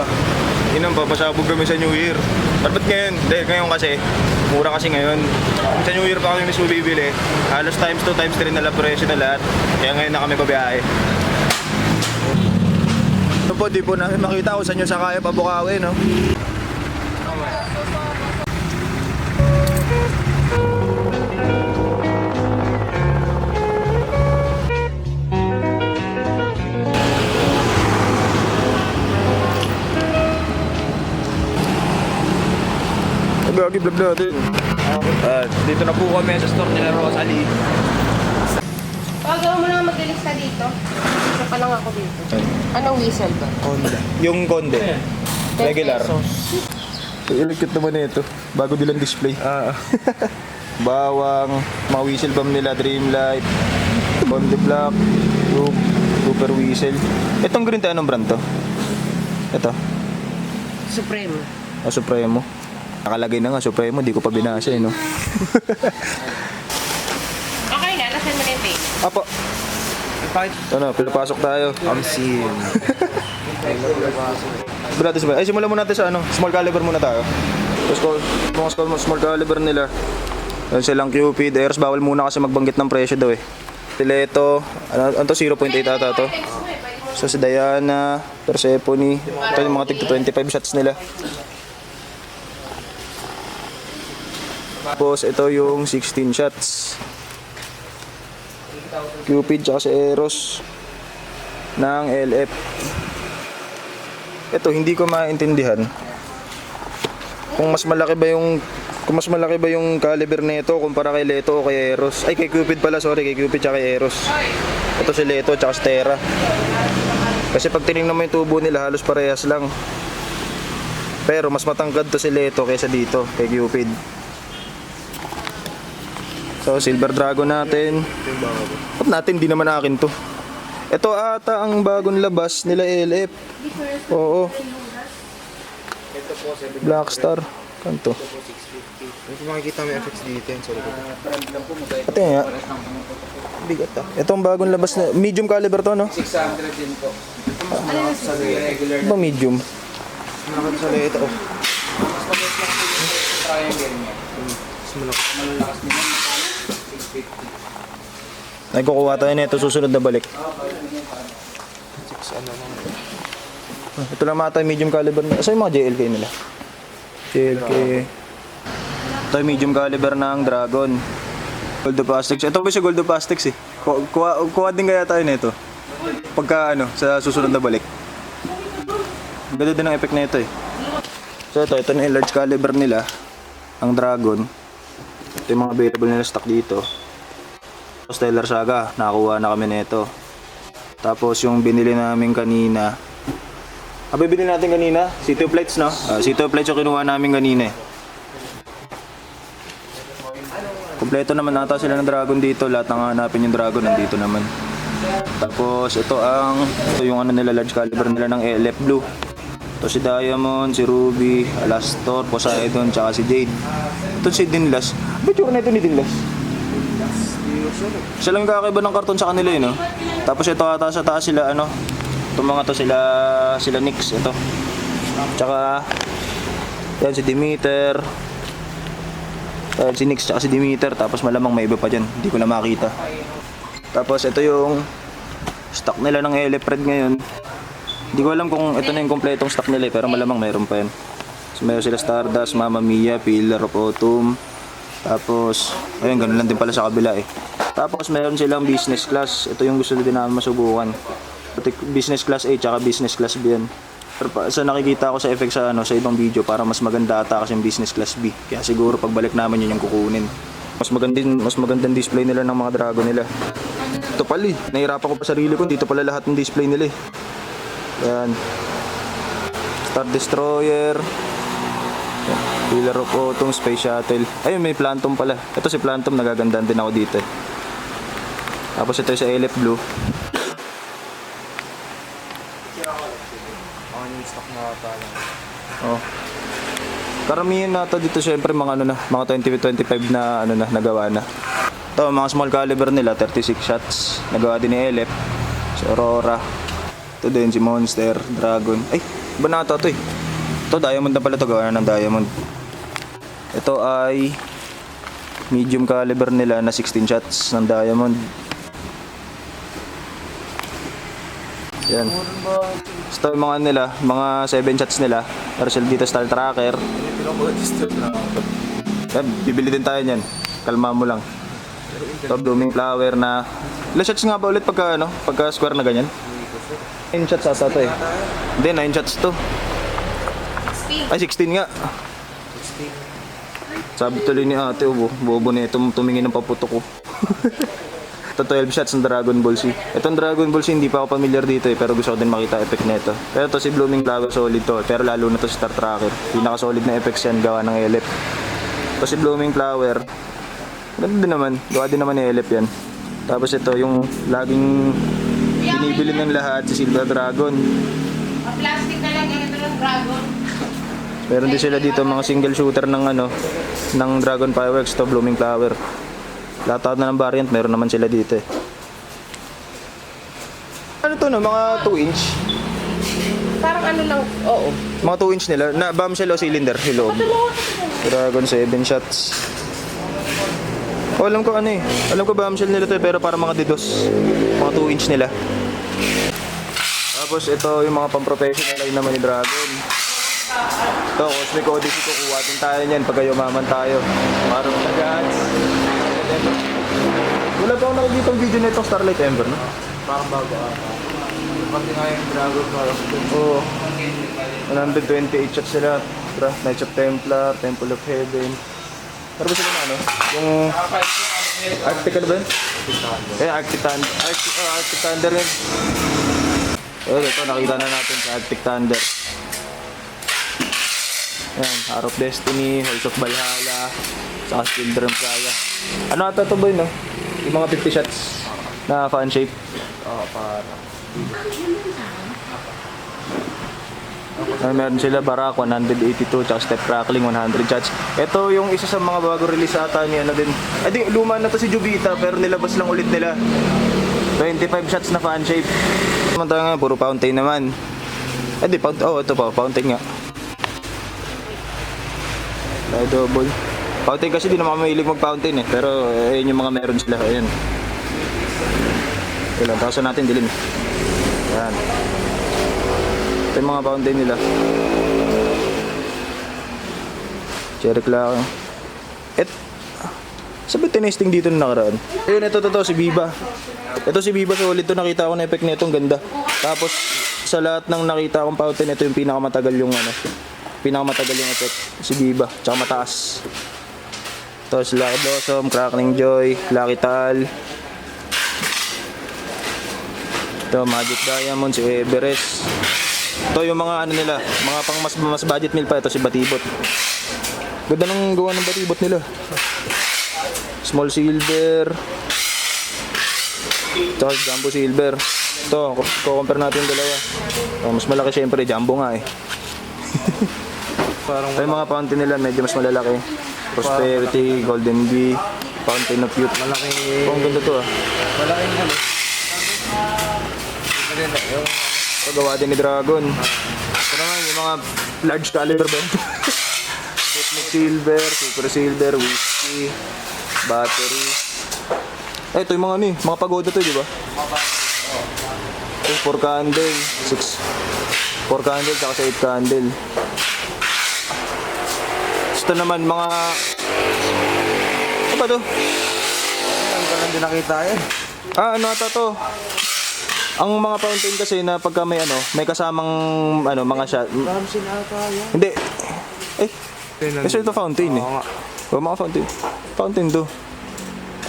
bomba. Inang papasabog kami sa New Year. Ba't ba't ngayon? Dahil ngayon kasi, mura kasi ngayon. Sa New Year pa kami mismo bibili. Halos times 2, times 3 na lang presyo na lahat. Kaya ngayon na kami babiyahe. Ito po, di po namin makita kung saan nyo sakaya pa Bukawi, no? Gagi vlog natin. Ah, dito na po kami sa store nila Rosalie. Pag mo na maglilista dito. Isa pa lang ako dito. Anong whistle ba? Honda. Yung Conde. 10 Regular. Ilikit naman ito. Bago nilang display. Ah, Bawang, mga whistle bomb nila, Dreamlight, Conde Black, Loop, Super Whistle. Itong green tayo, anong brand to? Ito, Supreme. ah, Supremo. Nakalagay na nga, Supremo, di ko pa binasa eh, no? Okay na, nasan mo na yung tape? Apo, ano, pinapasok tayo. I'm seeing. Ba? Ay, simulan muna natin sa ano, small caliber muna tayo. Tapos call, mga small, small caliber nila. Yan silang Cupid, Airs, bawal muna kasi magbanggit ng presyo daw eh. Stiletto, ano, ano to, 0.8 ata to. So si Diana, Persephone, ito yung mga tig 25 shots nila. Tapos ito yung 16 shots. Cupid tsaka si Eros ng LF. Ito, hindi ko maintindihan. Kung mas malaki ba yung kung mas malaki ba yung caliber nito kumpara kay Leto o kay Eros. Ay, kay Cupid pala, sorry, kay Cupid tsaka kay Eros. Ito si Leto tsaka si Terra. Kasi pag tinignan mo yung tubo nila, halos parehas lang. Pero mas matangkad to si Leto kaysa dito, kay Cupid. So, Silver Dragon natin. Ba't natin? Di naman akin to. Ito ata ang bagong labas nila LF. Oo. Blackstar. Kanto. Kung makikita mo yung FX dito yan sa likod. Ito nga. Bigat ah. Ito ang bagong labas na medium caliber to, no? 600 din po. Ano ba medium? Malakad sa lito. Oh. Triangle niya. Mas malaki. Malalakas din yan. 650. Ay, kukuha tayo nito susunod na balik. Ito lang mga tayo medium caliber na. Asa yung mga JLK nila? JLK. Ito yung medium caliber ng Dragon. Gold of Aztecs. Ito ba si Gold of Aztecs eh? Ku- Kuha, kuha din kaya tayo nito. Pagka ano, sa susunod na balik. Ganda din ang effect na ito eh. So ito, ito na yung large caliber nila. Ang Dragon. Ito yung mga available nila stock dito. Stellar Saga, nakakuha na kami nito. Tapos yung binili namin kanina, Ah, bibili natin kanina, City of Lights, no? Ah, City of Lights yung kinuha namin kanina eh. Kompleto naman ata sila ng dragon dito. Lahat ng hanapin yung dragon nandito naman. Tapos ito ang ito yung ano nila large caliber nila ng LF Blue. Ito si Diamond, si Ruby, Alastor, Poseidon, tsaka si Jade. Ito si Dinlas. Ba't yung na ito ni Dinlas? Siya lang kakaiba ng karton sa kanila eh, no? Tapos ito ata sa taas sila, ano? Itong mga to sila, sila Nix, ito. Tsaka, yan si Demeter. Yan si Nix, tsaka si Demeter. Tapos malamang may iba pa dyan. Hindi ko na makita. Tapos ito yung stock nila ng Elefred ngayon. Hindi ko alam kung ito na yung kompletong stock nila eh, pero malamang mayroon pa yan. So meron sila Stardust, Mamma Mia, Pillar of Autumn. Tapos, ayun, ganun lang din pala sa kabila eh. Tapos meron silang business class. Ito yung gusto din namin masubukan. Business class A tsaka business class B yan. Pero sa nakikita ko sa effect sa ano sa ibang video para mas maganda ata kasi yung business class B. Kaya siguro pagbalik namin yun yung kukunin. Mas magandang mas magandang display nila ng mga dragon nila. Ito pala eh. Nahirapan ko pa sarili ko. Dito pala lahat ng display nila eh. Yan. Star Destroyer. Pillar of Autumn, Space Shuttle. Ayun, may Plantum pala. Ito si Plantum, nagagandaan din ako dito eh. Tapos ito yung sa LF Blue. Stock na ata. Oh. Karamihan na to dito syempre mga ano na, mga 20-25 na ano na nagawa na. Ito, mga small caliber nila, 36 shots. Nagawa din ni Elep. Si Aurora. Ito din si Monster, Dragon. Ay, iba na ito ito eh. Ito, diamond na pala ito. Gawa na ng diamond. Ito ay medium caliber nila na 16 shots ng diamond. Yan. Ito yung mga nila, mga 7 shots nila. Pero dito Star Tracker. Yan, bibili din tayo niyan. Kalma mo lang. Ito, blooming flower na... Ilan shots nga ba ulit pagka, ano, pagka square na ganyan? 9 shots asa to eh. Hindi, 9 shots to. Ay, 16 nga. Sabi tuloy ni ate, oh, bobo na ito, tumingin ng paputo ko. Ito 12 shots ng Dragon Ball Z. Itong Dragon Ball Z, hindi pa ako familiar dito eh, pero gusto ko din makita effect nito. Pero to si Blooming Flower, solid to. Pero lalo na to si Star Tracker. Pinaka-solid na effects yan, gawa ng Elep. Ito si Blooming Flower, ganda din naman. Gawa din naman ni Elep yan. Tapos ito, yung laging binibili ng lahat, si Silver Dragon. Plastic na lang ganito ng dragon. Meron din sila dito mga single shooter ng ano ng Dragon Fireworks to Blooming Flower. Lahat na ng variant meron naman sila dito eh. Ano to no? Mga 2 inch? Parang ano lang, oo. Mga 2 inch nila. Na bombshell o cylinder loob. Dragon 7 shots. Oh, alam ko ano eh. Alam ko bombshell nila to eh, pero para mga didos. Mga 2 inch nila. Tapos ito yung mga pang-professional line naman ni Dragon. Ito, Cosmic Odyssey ko, kuha din tayo niyan pagka yumaman tayo. Marong na guys. Wala pa ako nakikita ang video nitong Starlight Ember, no? Parang bago ata. Pati nga yung Dragon Ball. Oo. 128 shots sila. Tra, Knights of Templar, Temple of Heaven. Pero ba sila na ano? Yung... Arctic ano ba yun? Eh, Arctic Thunder. Arctic, oh, Arctic Thunder yun. Eh, ito, nakita na natin sa Arctic Thunder. Ayan, Hour of Destiny, Halls of Valhalla, saka Children Kaya. Ano ata ito yun, no? Yung mga 50 shots na fan shape. Oo, parang. Uh, meron sila Barak 182 tsaka Step Crackling 100 shots. Ito yung isa sa mga bago release ata ni ano din. I think luma na to si Jubita pero nilabas lang ulit nila. 25 shots na fan shape. Samantala nga puro fountain naman. Eh di fountain. Oh, ito pa fountain nga. Ay, double. Fountain kasi di naman kami mahilig mag-fountain eh. Pero eh, yun yung mga meron sila. Ayun. Kailan, takasan natin dilim. Yan. Ito yung mga fountain nila. Cherry clock. Et, sabi tinesting dito na nakaraan. Ayun, ito, ito, ito, si Biba. Ito si Biba, solid to. Nakita ko na effect nito, ang ganda. Tapos, sa lahat ng nakita kong fountain, ito yung pinakamatagal yung ano, pinakamatagal yung effect. Si Biba, tsaka mataas. Si Lucky Blossom, Crackling Joy, Lucky Tal. Ito, Magic Diamond, si Everest. Ito yung mga ano nila, mga pang mas, mas budget meal pa. Ito si Batibot. Ganda ng gawa ng Batibot nila. Small silver. Ito, jumbo silver. Ito, ko-compare natin yung dalawa. Mas malaki syempre, jumbo nga eh. Parang Ito yung mga fountain nila, medyo mas malalaki. Prosperity, Golden Bee, Fountain of Youth. malaki. Oh, ang ganda to ah. Malaking ano. Ito gawa din ni Dragon. Ito naman, yung mga large caliber ba? Botnik Silver, Super Silver, Whiskey, Battery. Eh, ito yung mga ano eh, mga pagoda to, di ba? Ito, 4 candle, 6. 4 candle, saka sa 8 candle. Ito naman, mga... Ano ba to? Ang ko lang din nakita yan. Ah, ano ata to? Ang mga fountain kasi na pagka may ano, may kasamang ano, mga shot. Ramsin ata yan. Hindi. Eh, kasi ito fountain eh. Oo nga. O, mga fountain. Fountain to.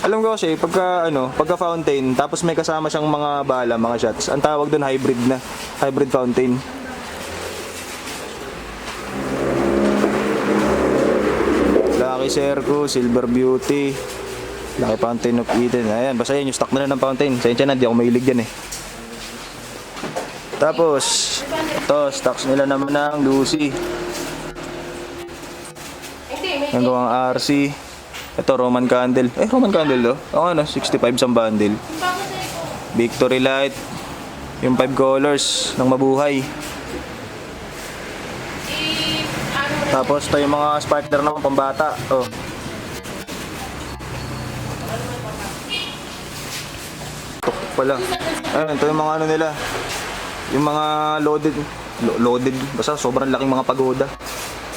Alam ko kasi, pagka ano, pagka fountain, tapos may kasama siyang mga bala, mga shots. Ang tawag doon hybrid na. Hybrid fountain. Circle, Silver Beauty, Lucky Fountain of Eden. Ayan, basta yan yung stock na lang ng fountain. Sensya na, di ako mahilig yan eh. Tapos, ito, stocks nila naman ng Lucy. Ang gawang RC. Ito, Roman candle. Eh, Roman candle, oh. Oo, ano, 65 sa bundle. Victory light. Yung 5 colors ng mabuhay. Tapos, ito yung mga sparkler naman, pambata. Oh. Tuktok pala. Ayun, ito yung mga ano nila. Yung mga loaded. lo- loaded. Basta sobrang laking mga pagoda.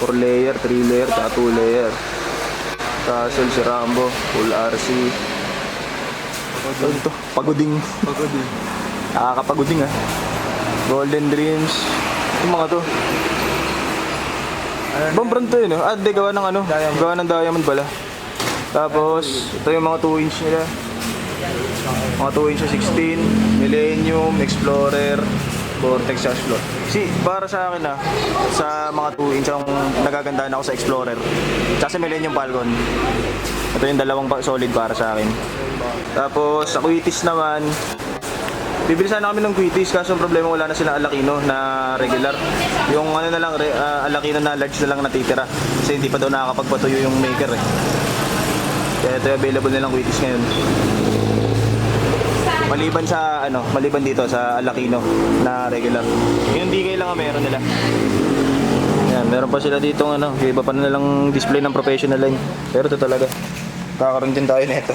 4 layer, 3 layer, tsaka 2 layer. Castle, si Rambo, full RC. Ano to? Pagoding. Pagoding. Nakakapagoding ah. Golden Dreams. Yung mga to. Ibang brand to yun, no? Ah, di, gawa ng ano? Gawa ng diamond pala. Tapos, ito yung mga 2 inch nila. Mga 2 inch na 16, Millennium, Explorer, Vortex, sa Explorer. Si, para sa akin ah, sa mga 2 inch ang nagagandaan ako sa Explorer. Tsaka sa Millennium Falcon. Ito yung dalawang solid para sa akin. Tapos, sa Quitis naman, Bibili sana kami ng Quitis kaso ang problema wala na sila Alakino na regular. Yung ano na lang, re, ah, Alakino na large na lang natitira. Kasi hindi pa daw nakakapagpatuyo yung maker eh. Kaya ito available nilang Quitis ngayon. Maliban sa ano, maliban dito sa Alakino na regular. Yung DK lang ang meron nila. Yan, meron pa sila dito ano, iba pa na nilang display ng professional line. Pero ito talaga. Kakaroon din tayo nito.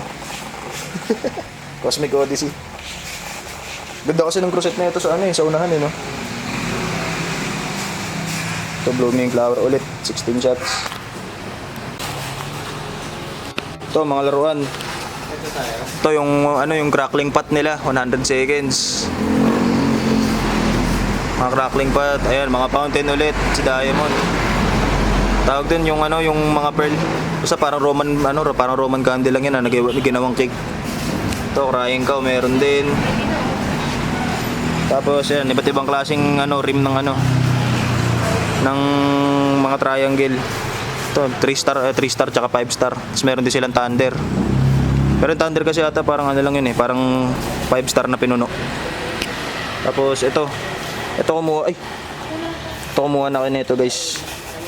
Cosmic Odyssey. Ganda kasi ng crusade na ito sa ano eh, sa unahan eh, no? Ito, blooming flower ulit. 16 shots. Ito, mga laruan. Ito yung, ano, yung crackling pot nila. 100 seconds. Mga crackling pot. Ayan, mga fountain ulit. Si Diamond. Tawag din yung ano, yung mga pearl. Basta parang Roman, ano, parang Roman candle lang yan, ah, nag- ginawang cake. Ito, crying cow, meron din. Tapos yan, iba't ibang klaseng ano, rim ng ano ng mga triangle. Ito, 3 star, 3 star tsaka 5 star. Tapos meron din silang thunder. Pero yung thunder kasi ata parang ano lang yun eh, parang 5 star na pinuno. Tapos ito, ito kumuha, ay, ito kumuha na kayo nito guys.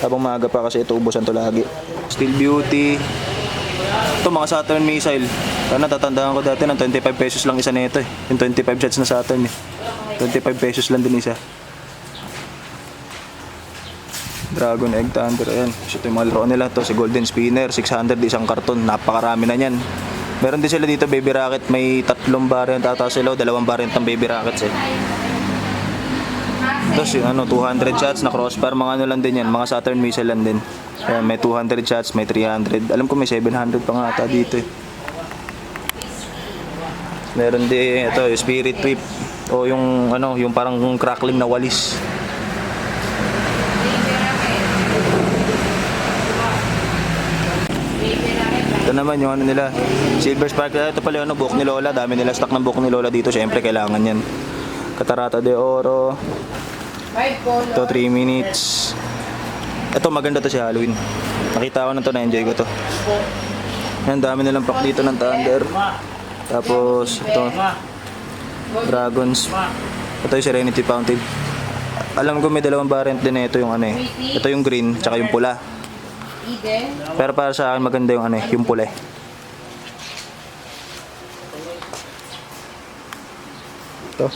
Habang maaga pa kasi ito ubusan to lagi. Steel Beauty. Ito mga Saturn missile. Kaya natatandaan ko dati ng 25 pesos lang isa nito eh. Yung 25 shots na Saturn eh. 25 pesos lang din isa. Dragon Egg Thunder. Ayan. So, ito yung mga laro nila. to si Golden Spinner. 600 isang karton. Napakarami na yan. Meron din sila dito Baby Rocket. May tatlong variant ata sila. Dalawang variant ng Baby Rockets eh. Tapos yung ano, 200 shots na crossbar. Mga ano lang din yan. Mga Saturn missile lang din. Ayan, may 200 shots, may 300. Alam ko may 700 pa nga ata dito eh. Meron din ito, yung Spirit Whip o yung ano, yung parang crackling na walis. Ito naman yung ano nila, Silver Sparkle. Ito pala yung ano, buhok ni Lola. Dami nila stock ng buhok ni Lola dito. Siyempre, kailangan yan. Catarata de Oro. Ito, 3 minutes. Ito, maganda to si Halloween. Nakita ko na to, na-enjoy ko to. Yan, dami nilang pack dito ng Thunder. Tapos, ito, Dragons. Ito yung Serenity Fountain. Alam ko may dalawang variant din ito yung ano eh. Ito yung green, tsaka yung pula. Pero para sa akin maganda yung ano eh, yung pula eh. Ito,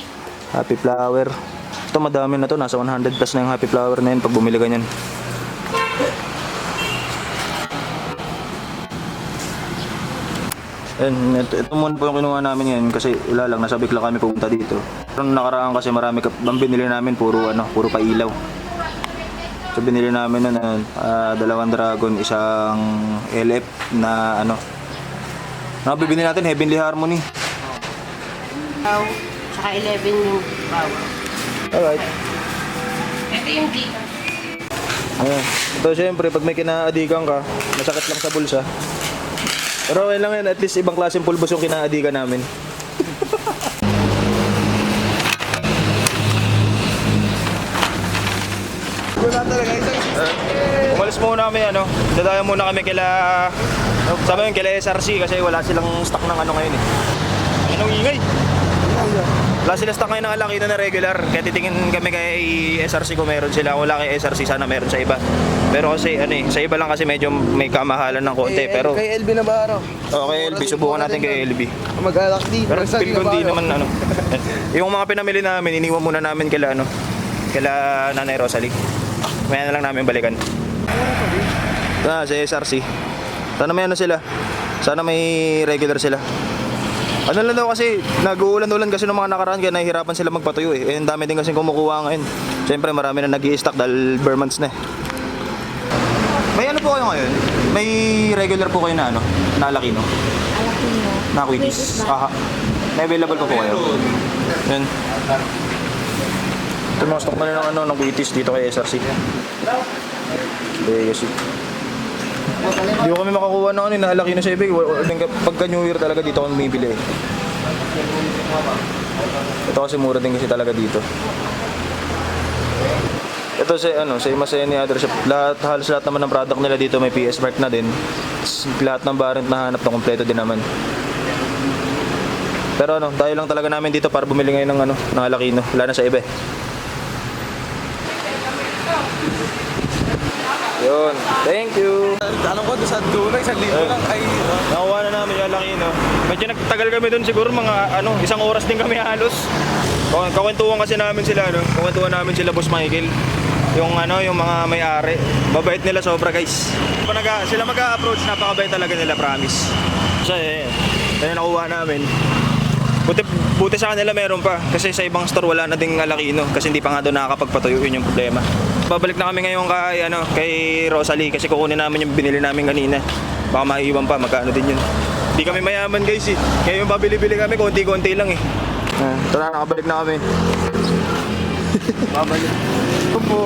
Happy Flower. Ito madami na to, nasa 100 plus na yung Happy Flower na yun pag bumili ka niyan. Yan, ito, ito muna po yung kinuha namin ngayon kasi wala lang, nasa bigla kami pupunta dito. Pero nakaraan kasi marami, ang binili namin puro ano, puro pailaw. So binili namin nun, ah, dalawang dragon, isang LF na ano. Ano natin? Heavenly Harmony. Wow. Tsaka 11 yung wow. Alright. Ito yung dito. Ayan. Ito syempre, pag may kinaadikan ka, masakit lang sa bulsa. Pero okay lang yan, at least ibang klaseng pulbos yung kinaadikan namin. Wala talaga. Ito Uh, umalis muna kami ano, dadayo muna kami kila Sabi yun, kila SRC kasi wala silang stock ng ano ngayon eh. Anong ingay? Wala sila stock ngayon ng Alakino na regular. Kaya titingin kami kay SRC kung meron sila. Kung wala kay SRC, sana meron sa iba. Pero kasi, ano eh, sa iba lang kasi medyo may kamahalan ng konti. Pero, Kay LB na ba araw? okay, LB, subukan natin kay LB. Mag-alak di. Pero feel ko di hindi naman ano. yung mga pinamili namin, iniwan muna namin kila ano, kila Nanay Rosalie. Maya na lang namin balikan. Ah, sa SRC. Sana may ano sila. Sana may regular sila. Ano lang daw kasi, nag-uulan-ulan kasi ng mga nakaraan kaya nahihirapan sila magpatuyo eh. Eh, ang dami din kasi kumukuha ngayon. Siyempre marami na nag stock dahil bare months na eh. May ano po kayo ngayon? May regular po kayo na ano? Na Alakino? Alakino. Na quickies? Aha. May available po po kayo? Yan. Ito mga stock na rin ng ano, ng quickies dito kay SRC. Legacy. Hindi ko kami makakuha ng ano, nahalaki na sa ibig. Pagka New Year talaga dito kami bumibili. Ito kasi mura din kasi talaga dito. Ito sa ano, sa mas any other shop. Lahat, halos lahat naman ng product nila dito may PS Mark na din. Lahat ng variant na hanap na kompleto din naman. Pero ano, tayo lang talaga namin dito para bumili ngayon ng ano, ng Alakino. Wala na sa iba eh. Yun. Thank you. Alam ko, doon sa isang libo Eh. lang. Ay, Nakuha na namin yung Alakino. Medyo nagtagal kami doon siguro mga ano, isang oras din kami halos. Kakwentuhan kasi namin sila ano, kakwentuhan namin sila Boss Michael. Yung ano, yung mga may-ari. Babait nila sobra guys. Pag naga, sila mag-a-approach, napakabait talaga nila, promise. Kasi, eh, kaya nakuha namin. Buti, buti sa kanila meron pa. Kasi sa ibang store wala na ding Alakino. Kasi hindi pa nga doon nakakapagpatuyo, yun yung problema. Babalik na kami ngayon kay, ano, kay Rosalie kasi kukunin namin yung binili namin kanina. Baka maiiwan pa, magkano din yun. Hindi kami mayaman guys eh. Kaya yung pabili-bili kami, konti-konti lang eh. Ah, tara, nakabalik na kami. Babalik. Ito po.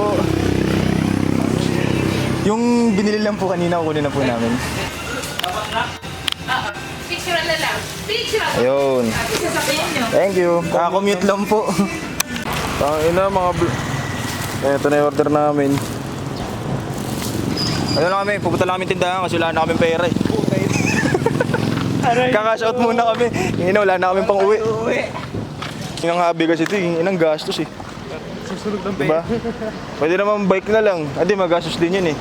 Yung binili lang po kanina, kukunin na po namin. Ayun. Thank you. Kaka-commute lang po. Tangina mga bl- Ito na yung order namin. Ano lang kami, pupunta lang kami tindahan kasi wala na kami pera eh. Kakash out muna kami. Ngayon wala na kami pang uwi. Yung ang hobby kasi ito, yung inang gastos eh. susunod ng Diba? Pwede naman bike na lang. Hindi, magastos din yun eh.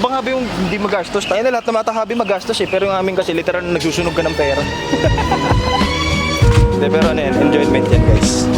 Abang habi yung hindi magastos. Tayo na lahat ng mata habi magastos eh. Pero yung amin kasi literal na nagsusunog ka ng pera. Hindi, pero ano yan, enjoyment yan guys.